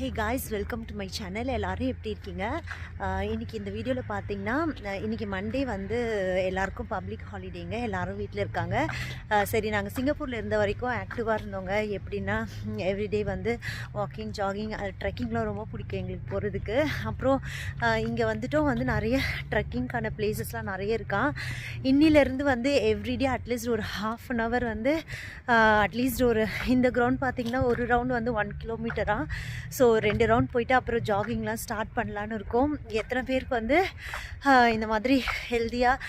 Hey guys welcome to my channel எல்லோரும் எப்படி இருக்கீங்க? இன்றைக்கி இன்னைக்கு இந்த வீடியோவில் பார்த்தீங்கன்னா இன்றைக்கி மண்டே வந்து எல்லாருக்கும் பப்ளிக் ஹாலிடேங்க எல்லோரும் வீட்டில் இருக்காங்க. சரி நாங்கள் சிங்கப்பூரில் இருந்த வரைக்கும் ஆக்டிவாக இருந்தோங்க எப்படின்னா எவ்ரிடே வந்து வாக்கிங் ஜாகிங் ட்ரெக்கிங்லாம் ரொம்ப பிடிக்கும் எங்களுக்கு போகிறதுக்கு அப்புறம் இங்கே வந்துட்டும். வந்து நிறைய ட்ரெக்கிங்க்கான பிளேசஸ்லாம் நிறைய இருக்கான் இன்னிலேருந்து வந்து எவ்ரிடே அட்லீஸ்ட் ஒரு ஹாஃப் அன் ஹவர் வந்து அட்லீஸ்ட் ஒரு இந்த கிரவுண்ட் பார்த்திங்கன்னா ஒரு ரவுண்ட் வந்து ஒன் கிலோமீட்டராக ஸோ ரெண்டு ரவுண்ட் போயிட்டு அப்புறம் ஜாகிங்லாம் ஸ்டார்ட் பண்ணலான்னு இருக்கோம். எத்தனை பேருக்கு வந்து இந்த மாதிரி ஹெல்த்தியாக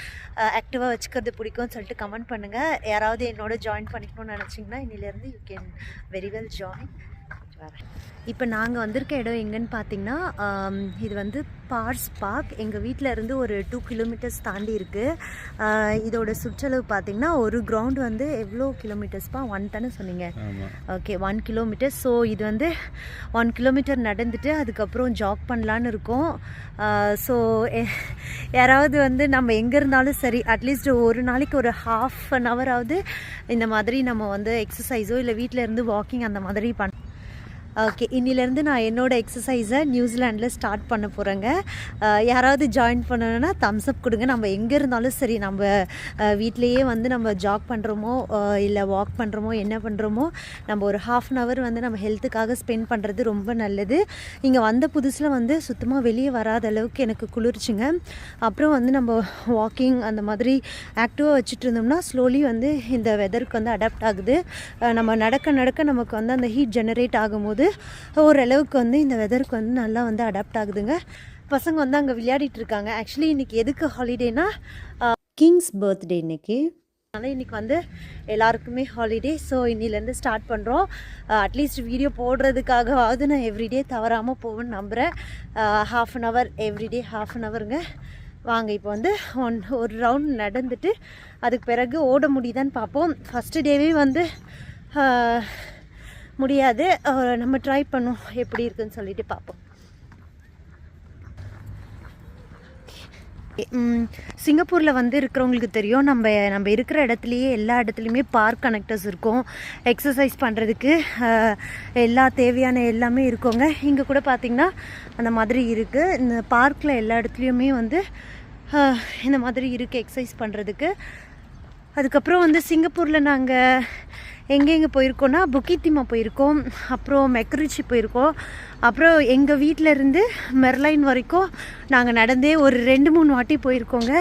ஆக்டிவாக வச்சுக்கிறது பிடிக்கும்னு சொல்லிட்டு கமெண்ட் பண்ணுங்கள் யாராவது என்னோட ஜாயின் பண்ணிக்கணும்னு நினச்சிங்கன்னா இன்னிலேருந்து you can very well join இப்போ நாங்கள் வந்திருக்க இடம் எங்கன்னு பார்த்தீங்கன்னா இது வந்து பார்ஸ் பார்க். எங்கள் வீட்டில் இருந்து ஒரு டூ கிலோமீட்டர்ஸ் தாண்டி இருக்குது இதோட சுற்றளவு பார்த்தீங்கன்னா ஒரு கிரவுண்ட் வந்து எவ்வளோ கிலோமீட்டர்ஸ்ப்பா? ஒன் தானே சொன்னீங்க. Okay one kilometre. ஸோ இது வந்து ஒன் கிலோமீட்டர் நடந்துட்டு அதுக்கப்புறம் ஜாக் பண்ணலான்னு இருக்கோம். ஸோ யாராவது வந்து நம்ம எங்கே இருந்தாலும் சரி அட்லீஸ்ட் ஒரு நாளைக்கு ஒரு ஹாஃப் அன் ஹவராவது இந்த மாதிரி நம்ம வந்து எக்ஸசைஸோ இல்லை வீட்டில் இருந்து வாக்கிங் அந்த மாதிரி பண்ண ஓகே இன்னிலேருந்து நான் என்னோடய எக்ஸசைஸை நியூசிலாண்டில் ஸ்டார்ட் பண்ண போகிறேங்க யாராவது ஜாயின் பண்ணணுன்னா தம்ஸ் அப் கொடுங்க. நம்ம எங்கே இருந்தாலும் சரி நம்ம வீட்டிலையே வந்து நம்ம ஜாக் பண்ணுறோமோ இல்லை வாக் பண்ணுறோமோ என்ன பண்ணுறோமோ நம்ம ஒரு ஹாஃப் அன் ஹவர் வந்து நம்ம ஹெல்த்துக்காக ஸ்பெண்ட் பண்ணுறது ரொம்ப நல்லது. இங்கே வந்த புதுசில் வந்து சுத்தமாக வெளியே வராத அளவுக்கு எனக்கு குளிர்ச்சிங்க. அப்புறம் வந்து நம்ம வாக்கிங் அந்த மாதிரி ஆக்டிவாக வச்சுட்டு இருந்தோம்னா ஸ்லோலி வந்து இந்த வெதருக்கு வந்து அடாப்ட் ஆகுது. நம்ம நடக்க நடக்க நமக்கு வந்து அந்த ஹீட் ஜெனரேட் ஆகும்போது வந்து ஓரளவுக்கு வந்து இந்த வெதருக்கு வந்து நல்லா வந்து அடாப்ட் ஆகுதுங்க. பசங்க வந்து அங்கே விளையாடிட்டு இருக்காங்க. ஆக்சுவலி இன்னைக்கு எதுக்கு ஹாலிடேனா கிங்ஸ் பர்த்டே இன்னைக்கு. அதனால் இன்றைக்கி வந்து எல்லாருக்குமே ஹாலிடே ஸோ இன்னிலேருந்து ஸ்டார்ட் பண்ணுறோம் அட்லீஸ்ட் வீடியோ போடுறதுக்காகவாவது நான் எவ்ரிடே தவறாமல் போவேன்னு நம்புகிறேன் half an hour everyday half an ஹவருங்க வாங்க இப்போ வந்து ஒன் ஒரு ரவுண்ட் நடந்துட்டு அதுக்கு பிறகு ஓட முடியுதான்னு பார்ப்போம். ஃபஸ்ட்டு டேவே வந்து முடியாது. நம்ம ட்ரை பண்ணுவோம் எப்படி இருக்குன்னு சொல்லிட்டு பார்ப்போம். சிங்கப்பூரில் வந்து இருக்கிறவங்களுக்கு தெரியும். நம்ம நம்ம இருக்கிற இடத்துலையே எல்லா இடத்துலையுமே பார்க் கனெக்டர்ஸ் இருக்கும். எக்ஸசைஸ் பண்ணுறதுக்கு எல்லா தேவையான எல்லாமே இருக்கோங்க. இங்கே கூட பார்த்திங்கன்னா அந்த மாதிரி இருக்குது இந்த பார்க்கில் எல்லா இடத்துலையுமே வந்து இந்த மாதிரி இருக்குது எக்ஸசைஸ் பண்ணுறதுக்கு அதுக்கப்புறம் வந்து சிங்கப்பூரில் நாங்கள் எங்கெங்கே போயிருக்கோன்னா புக்கித்திமா போயிருக்கோம் அப்புறம் மெக்ரிச்சி போயிருக்கோம். அப்புறம் எங்கள் வீட்டில் இருந்து மெர்லைன் வரைக்கும் நாங்கள் நடந்தே ஒரு ரெண்டு மூணு வாட்டி போயிருக்கோங்க.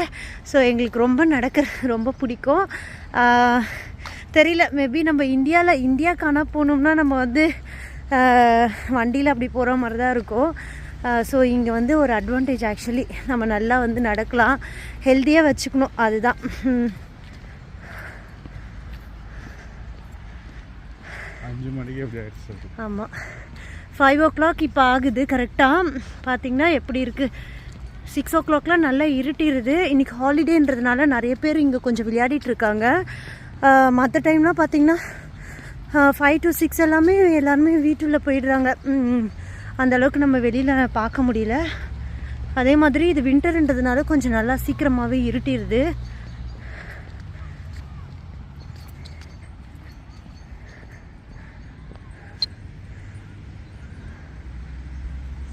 ஸோ எங்களுக்கு ரொம்ப நடக்கிற ரொம்ப பிடிக்கும். தெரியல மேபி நம்ம இந்தியாவில் இந்தியா காண போனோம்னா நம்ம வந்து வண்டியில் அப்படி போகிற மாதிரி தான் இருக்கும் ஸோ இங்கே வந்து ஒரு அட்வான்டேஜ் ஆக்சுவலி நம்ம நல்லா வந்து நடக்கலாம். ஹெல்த்தியாக வச்சுக்கணும். அதுதான். அஞ்சு மணிக்கு அப்படி ஆயிடுச்சு ஆமாம் ஃபைவ் ஓ கிளாக் இப்போ ஆகுது கரெக்டாக பார்த்தீங்கன்னா எப்படி இருக்குது சிக்ஸ் ஓ கிளாக்லாம் நல்லா இருட்டிடுது இன்றைக்கி ஹாலிடேன்றதுனால நிறைய பேர் இங்கே கொஞ்சம் விளையாடிட்டு இருக்காங்க. மற்ற டைம்லாம் பார்த்தீங்கன்னா ஃபைவ் டு சிக்ஸ் எல்லாமே எல்லாருமே வீட்டுள்ள போயிடுறாங்க. அந்தளவுக்கு அந்த அளவுக்கு நம்ம வெளியில் பார்க்க முடியல. அதே மாதிரி இது வின்டர்ன்றதுனால கொஞ்சம் நல்லா சீக்கிரமாகவே இருட்டிடுது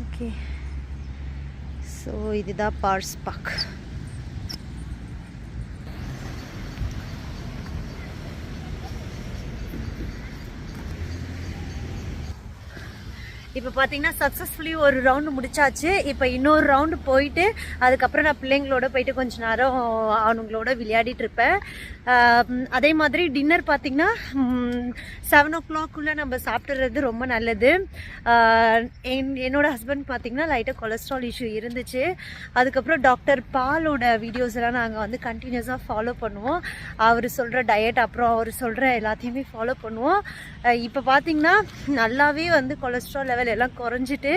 ஓகே ஸோ இதுதான் பார்ஸ் பார்க் இப்போ பார்த்தீங்கன்னா சக்ஸஸ்ஃபுல்லி ஒரு ரவுண்டு முடிச்சாச்சு. இப்போ இன்னொரு ரவுண்டு போயிட்டு அதுக்கப்புறம் நான் பிள்ளைங்களோட போயிட்டு கொஞ்ச நேரம் அவனுங்களோட விளையாடிட்டு இருப்பேன். அதே மாதிரி டின்னர் பார்த்தீங்கன்னா செவன் ஓ கிளாக்குள்ளே நம்ம சாப்பிட்றது ரொம்ப நல்லது. என் என்னோட ஹஸ்பண்ட் பார்த்தீங்கன்னா லைட்டாக கொலஸ்ட்ரால் இஷ்யூ இருந்துச்சு. அதுக்கப்புறம் டாக்டர் பாலோட வீடியோஸ் எல்லாம் நாங்கள் வந்து கண்டினியூஸாக ஃபாலோ பண்ணுவோம். அவர் சொல்கிற டயட் அப்புறம் அவர் சொல்கிற எல்லாத்தையுமே ஃபாலோ பண்ணுவோம். இப்போ பார்த்தீங்கன்னா நல்லாவே வந்து கொலஸ்ட்ரால் லெவல் எல்லாம் குறைஞ்சிட்டு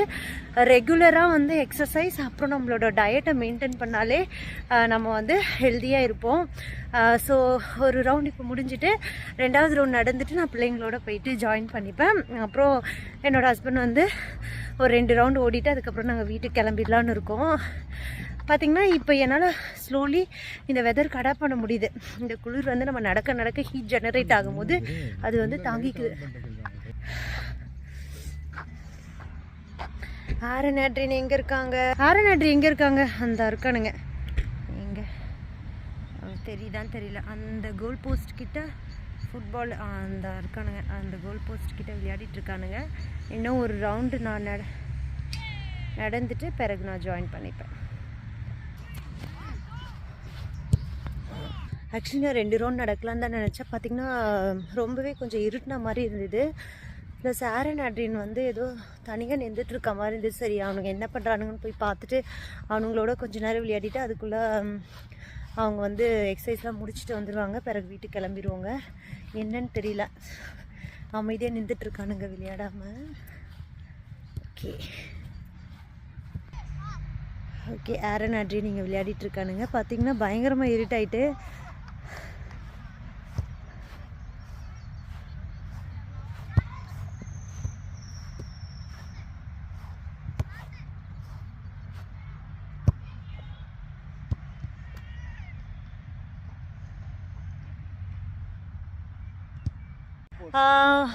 ரெகுலராக வந்து எக்ஸசைஸ் அப்புறம் நம்மளோட டயட்டை மெயின்டைன் பண்ணாலே நம்ம வந்து ஹெல்த்தியாக இருப்போம். ஸோ ஒரு ரவுண்ட் இப்போ முடிஞ்சுட்டு ரெண்டாவது ரவுண்ட் நடந்துட்டு நான் பிள்ளைங்களோட போயிட்டு ஜாயின் பண்ணிப்பேன். அப்புறம் என்னோட ஹஸ்பண்ட் வந்து ஒரு ரெண்டு ரவுண்ட் ஓடிட்டு அதுக்கப்புறம் நாங்கள் வீட்டுக்கு கிளம்பிடலான்னு இருக்கோம். பார்த்திங்கன்னா இப்போ என்னால் ஸ்லோலி இந்த வெதர் கடை பண்ண முடியுது. இந்த குளிர் வந்து நம்ம நடக்க நடக்க ஹீட் ஜெனரேட் ஆகும்போது அது வந்து தாங்கிக்குது. ஆரன் ஆட்ரின் எங்கே இருக்காங்க? ஆரன் ஆட்ரி எங்கே இருக்காங்க? அந்த இருக்கானுங்க. எங்கே? தெரியுதான்னு தெரியல. அந்த கோல் போஸ்ட் கிட்ட ஃபுட்பால் அந்த இருக்கானுங்க. அந்த கோல் போஸ்ட் கிட்ட விளையாடிட்டு இருக்கானுங்க. இன்னும் ஒரு ரவுண்டு நான் நட நடந்துட்டு பிறகு நான் ஜாயின் பண்ணிப்பேன். ஆக்சுவலி நான் ரெண்டு ரவுண்ட் நடக்கலான்னு தான் நினச்சேன். பார்த்தீங்கன்னா ரொம்பவே கொஞ்சம் இருட்டின மாதிரி இருந்தது. ப்ளஸ் சாரன் அட்ரின் வந்து ஏதோ தனியாக நின்றுட்டு இருக்க மாதிரி இருந்துச்சு. சரி அவனுங்க என்ன பண்ணுறானுங்கன்னு போய் பார்த்துட்டு அவனுங்களோட கொஞ்ச நேரம் விளையாடிட்டு அதுக்குள்ளே அவங்க வந்து எக்ஸசைஸ்லாம் முடிச்சுட்டு வந்துடுவாங்க பிறகு வீட்டுக்கு கிளம்பிடுவாங்க என்னன்னு தெரியல. அமைதியாக நின்றுட்டுருக்கானுங்க விளையாடாமல் ஓகே ஓகே ஆரன் அட்ரி நீங்கள் விளையாடிட்டு இருக்கானுங்க. பார்த்தீங்கன்னா பயங்கரமாக இருட்டாயிட்டு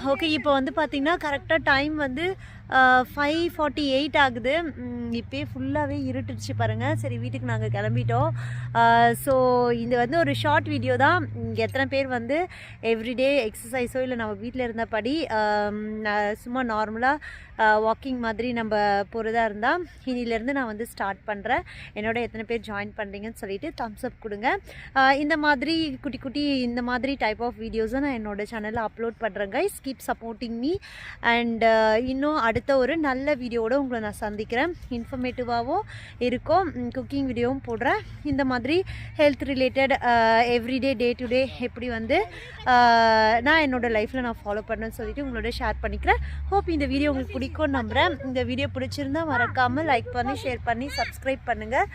ஓகே இப்போ வந்து பார்த்தீங்கன்னா கரெக்டாக டைம் வந்து ஃபைவ் ஃபார்ட்டி எயிட் ஆகுது. இப்போயே ஃபுல்லாகவே இருட்டுச்சு பாருங்கள் சரி வீட்டுக்கு நாங்கள் கிளம்பிட்டோம். ஸோ இது வந்து ஒரு ஷார்ட் வீடியோ தான். எத்தனை பேர் வந்து எவ்ரிடே எக்ஸசைஸோ இல்லை நம்ம வீட்டில் இருந்தபடி சும்மா நார்மலாக வாக்கிங் மாதிரி நம்ம போகிறதா இருந்தால் இனிலேருந்து நான் வந்து ஸ்டார்ட் பண்ணுறேன் என்னோட எத்தனை பேர் ஜாயின் பண்ணுறீங்கன்னு சொல்லிட்டு தம்ஸ் அப் கொடுங்க. இந்த மாதிரி குட்டி குட்டி இந்த மாதிரி டைப் ஆஃப் வீடியோஸும் நான் என்னோட சேனலில் அப்லோட் பண்ணுறேன் guys keep supporting me and இன்னும் அடுத்த ஒரு நல்ல வீடியோவோட உங்களை நான் சந்திக்கிறேன். இன்ஃபர்மேட்டிவாகவும் இருக்கும். குக்கிங் வீடியோவும் போடுறேன். இந்த மாதிரி health related everyday day to day எப்படி வந்து நான் என்னோட லைஃப்பில் நான் ஃபாலோ பண்ணேன்னு சொல்லிட்டு உங்களோட ஷேர் பண்ணிக்கிறேன். ஹோப் இந்த வீடியோ உங்களுக்கு பிடிக்கும் நம்புகிறேன் இந்த வீடியோ பிடிச்சிருந்தா மறக்காமல் லைக் பண்ணி ஷேர் பண்ணி சப்ஸ்கிரைப் பண்ணுங்கள்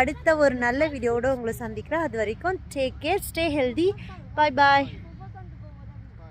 அடுத்த ஒரு நல்ல வீடியோவோட உங்களை சந்திக்கிறேன். அது வரைக்கும் take care stay healthy bye bye